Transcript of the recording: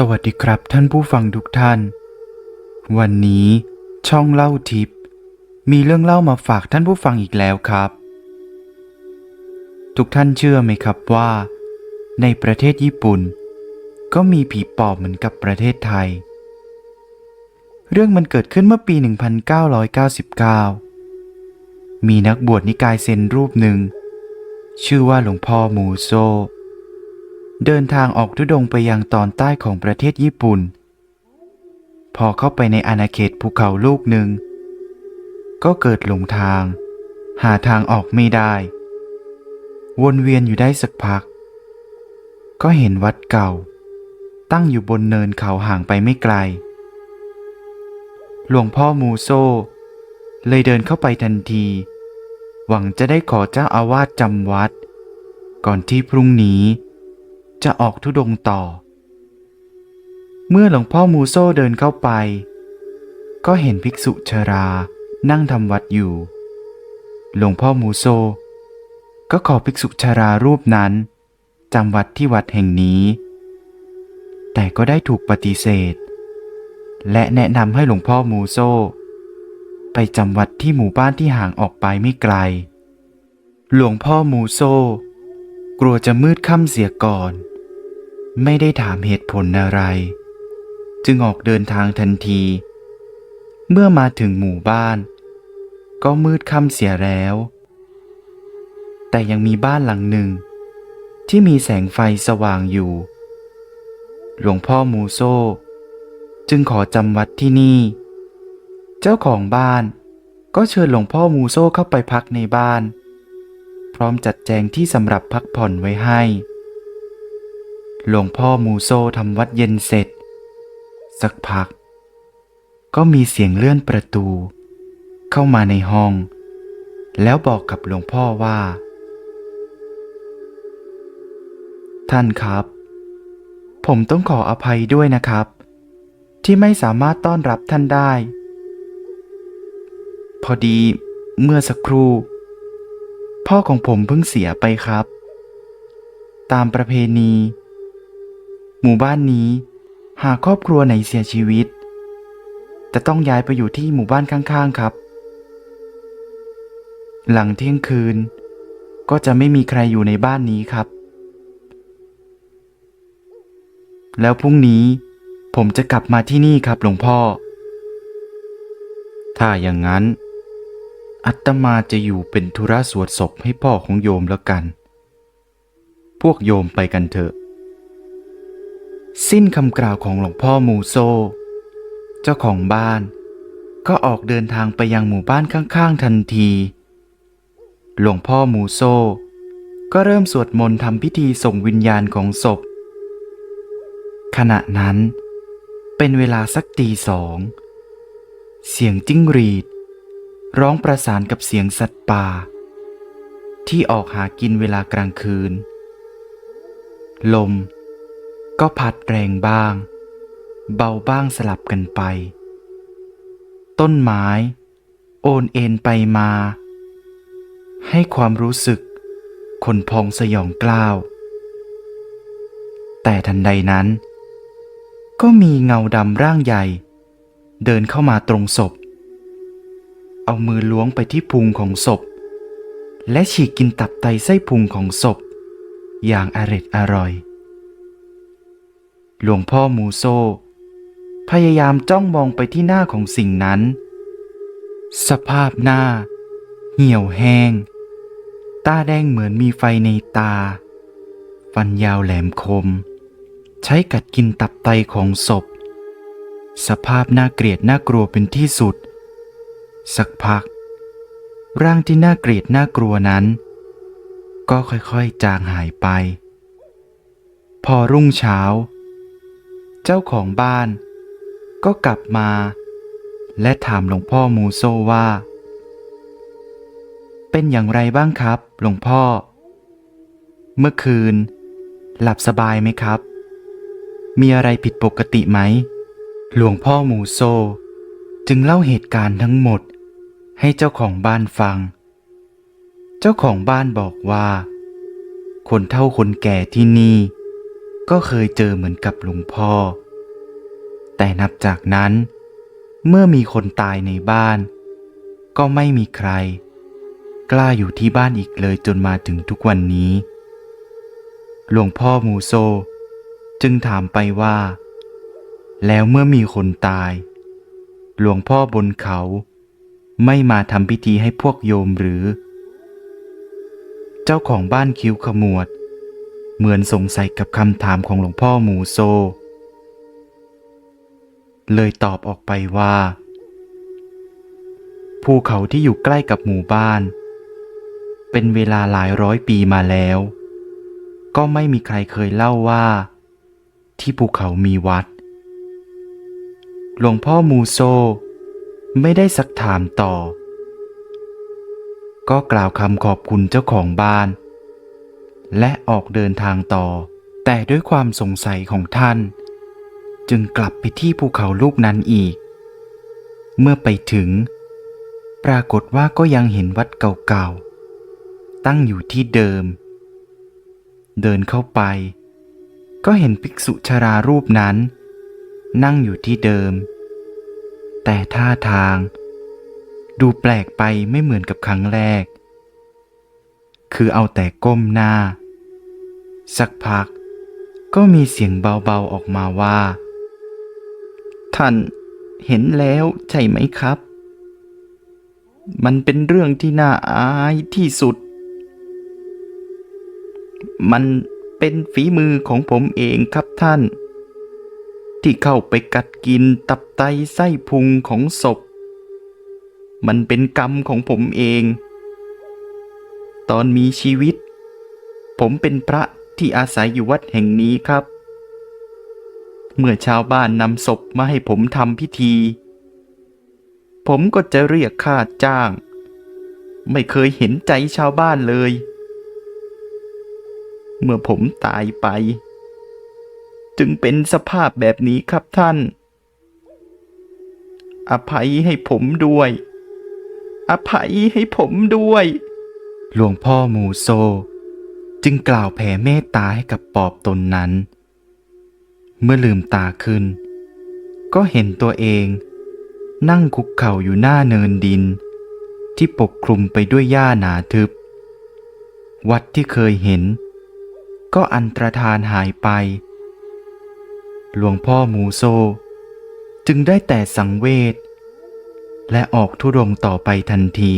สวัสดีครับท่านผู้ฟังทุกท่าน วันนี้ช่องเล่าทิป มีเรื่องเล่ามาฝากท่านผู้ฟังอีกแล้วครับ ทุกท่านเชื่อไหมครับว่า ในประเทศญี่ปุ่น ก็มีผีปอบเหมือนกับประเทศไทย เรื่องมันเกิดขึ้นเมื่อปี 1999 มีนักบวชนิกายเซนรูปหนึ่ง ชื่อว่าหลวงพ่อมูโซ เดินทางออกทุดงไปยังตอนใต้ของประเทศญี่ปุ่น พอเข้าไปในอาณาเขตภูเขาลูกหนึ่ง ก็เกิดหลงทาง หาทางออกไม่ได้ วนเวียนอยู่ได้สักพัก ก็เห็นวัดเก่า ตั้งอยู่บนเนินเขาห่างไปไม่ไกล หลวงพ่อมูโซ เลยเดินเข้าไปทันที หวังจะได้ขอเจ้าอาวาสจำวัด ก่อนที่พรุ่งนี้ จะออกทุดงต่อ เมื่อหลวงพ่อมูโซเดินเข้าไป ก็เห็นภิกษุชรานั่งทำวัดอยู่ หลวงพ่อมูโซ ก็ขอภิกษุชรารูปนั้นจำวัดที่วัดแห่งนี้ แต่ก็ได้ถูกปฏิเสธ และแนะนำให้หลวงพ่อมูโซ ไปจำวัดที่หมู่บ้านที่ห่างออกไปไม่ไกล หลวงพ่อมูโซ กลัวจะมืดค่ำเสียก่อน ไม่ได้ถามเหตุผลอะไร จึงออกเดินทางทันที เมื่อมาถึงหมู่บ้าน ก็มืดค่ำเสียแล้ว แต่ยังมีบ้านหลังหนึ่ง ที่มีแสงไฟสว่างอยู่ หลวงพ่อมูโซ จึงขอจำวัดที่นี่ เจ้าของบ้านก็เชิญหลวงพ่อมูโซเข้าไปพักในบ้าน พร้อมจัดแจงที่สำหรับพักผ่อนไว้ให้ หลวงพ่อมูโซทำวัดเย็นเสร็จ สักพัก ก็มีเสียงเลื่อนประตู เข้ามาในห้อง แล้วบอกกับหลวงพ่อว่า ท่านครับ ผมต้องขออภัยด้วยนะครับ ที่ไม่สามารถต้อนรับท่านได้ พอดีเมื่อสักครู่ พ่อของผมเพิ่งเสียไปครับ ตามประเพณี หมู่บ้านนี้ หากครอบครัวไหนเสียชีวิต จะต้องย้ายไปอยู่ที่หมู่บ้านข้างๆครับ หลังเที่ยงคืน ก็จะไม่มีใครอยู่ในบ้านนี้ครับ แล้วพรุ่งนี้ผมจะกลับมาที่นี่ครับหลวงพ่อ ถ้าอย่างนั้น อัตมาจะอยู่เป็นธุระสวดศพให้พ่อของโยมแล้วกัน พวกโยมไปกันเถอะ สิ้นคำกล่าวของหลวงพ่อมูโซ เจ้าของบ้าน ก็ออกเดินทางไปยังหมู่บ้านข้างๆทันที หลวงพ่อมูโซ ก็เริ่มสวดมนต์ทำพิธีส่งวิญญาณของศพ ขณะนั้น เป็นเวลาสักตีสอง เสียงจิ้งหรีด ร้องประสานกับเสียงสัตว์ป่า ที่ออกหากินเวลากลางคืน ลม ก็พัดแรงบ้าง เบาบ้างสลับกันไป ต้นไม้ โอนเอ็นไปมา ให้ความรู้สึกคนพองสยองกล้าว แต่ทันใดนั้น ก็มีเงาดำร่างใหญ่ เดินเข้ามาตรงศพ เอามือล้วงไปที่พุงของศพ และฉีกกินตับไตไส้พุงของศพ อย่างอร็ดอร่อย หลวงพ่อมูโซ พยายามจ้องมองไปที่หน้าของสิ่งนั้น สภาพหน้า เหี่ยวแห้ง ตาแดงเหมือนมีไฟในตา ฟันยาวแหลมคม ใช้กัดกินตับไตของศพ สภาพน่าเกลียดน่ากลัวเป็นที่สุด สักพัก ร่างที่น่าเกลียดน่ากลัวนั้น ก็ค่อยๆจางหายไป พอรุ่งเช้า เจ้าของบ้าน ก็กลับมา และถามหลวงพ่อมูโซว่า เป็นอย่างไรบ้างครับ หลวงพ่อ เมื่อคืน หลับสบายไหมครับ มีอะไรผิดปกติไหม หลวงพ่อมูโซ จึงเล่าเหตุการณ์ทั้งหมด ให้เจ้าของบ้านฟัง เจ้าของบ้านบอกว่า คนเฒ่าคนแก่ที่นี่ ก็เคยเจอเหมือนกับหลวงพ่อ แต่นับจากนั้น เมื่อมีคนตายในบ้าน ก็ไม่มีใคร กล้าอยู่ที่บ้านอีกเลยจนมาถึงทุกวันนี้ หลวงพ่อมูโซ จึงถามไปว่า แล้วเมื่อมีคนตาย หลวงพ่อบนเขาไม่มาทำพิธีให้พวกโยมหรือ เจ้าของบ้านคิ้วขมวด เหมือนสงสัยกับคำถามของหลวงพ่อหมูโซ เลยตอบออกไปว่า ภูเขาที่อยู่ใกล้กับหมู่บ้าน เป็นเวลาหลายร้อยปีมาแล้ว ก็ไม่มีใครเคยเล่าว่า ที่ภูเขามีวัด หลวงพ่อมูโซ ไม่ได้สักถามต่อ ก็กล่าวคำขอบคุณเจ้าของบ้าน และออกเดินทางต่อ แต่ด้วยความสงสัยของท่าน จึงกลับไปที่ภูเขาลูกนั้นอีก เมื่อไปถึง ปรากฏว่าก็ยังเห็นวัดเก่าๆ ตั้งอยู่ที่เดิม เดินเข้าไป ก็เห็นภิกษุชรารูปนั้น นั่งอยู่ที่เดิม แต่ท่าทาง ดูแปลกไปไม่เหมือนกับครั้งแรกคือเอาแต่ก้มหน้า สักพัก ก็มีเสียงเบาๆออกมาว่า ท่านเห็นแล้วใช่ไหมครับ มันเป็นเรื่องที่น่าอายที่สุด มันเป็นฝีมือของผมเองครับท่าน ที่เข้าไปกัดกินตับไตไส้พุงของศพ มันเป็นกรรมของผมเอง ตอนมีชีวิต ผมเป็นพระ ที่อาศัยอยู่วัดแห่งนี้ครับ เมื่อชาวบ้านนำศพมาให้ผมทำพิธี ผมก็จะเรียกค่าจ้าง ไม่เคยเห็นใจชาวบ้านเลย เมื่อผมตายไป จึงเป็นสภาพแบบนี้ครับท่าน อภัยให้ผมด้วย อภัยให้ผมด้วย หลวงพ่อมูโซ จึงกล่าวแผ่เมตตาให้กับปอบตนนั้น เมื่อลืมตาขึ้น ก็เห็นตัวเอง นั่งคุกเข่าอยู่หน้าเนินดิน ที่ปกคลุมไปด้วยหญ้าหนาทึบ วัดที่เคยเห็น ก็อันตรธานหายไป หลวงพ่อมูโซ จึงได้แต่สังเวชและออกทุรงต่อไปทันที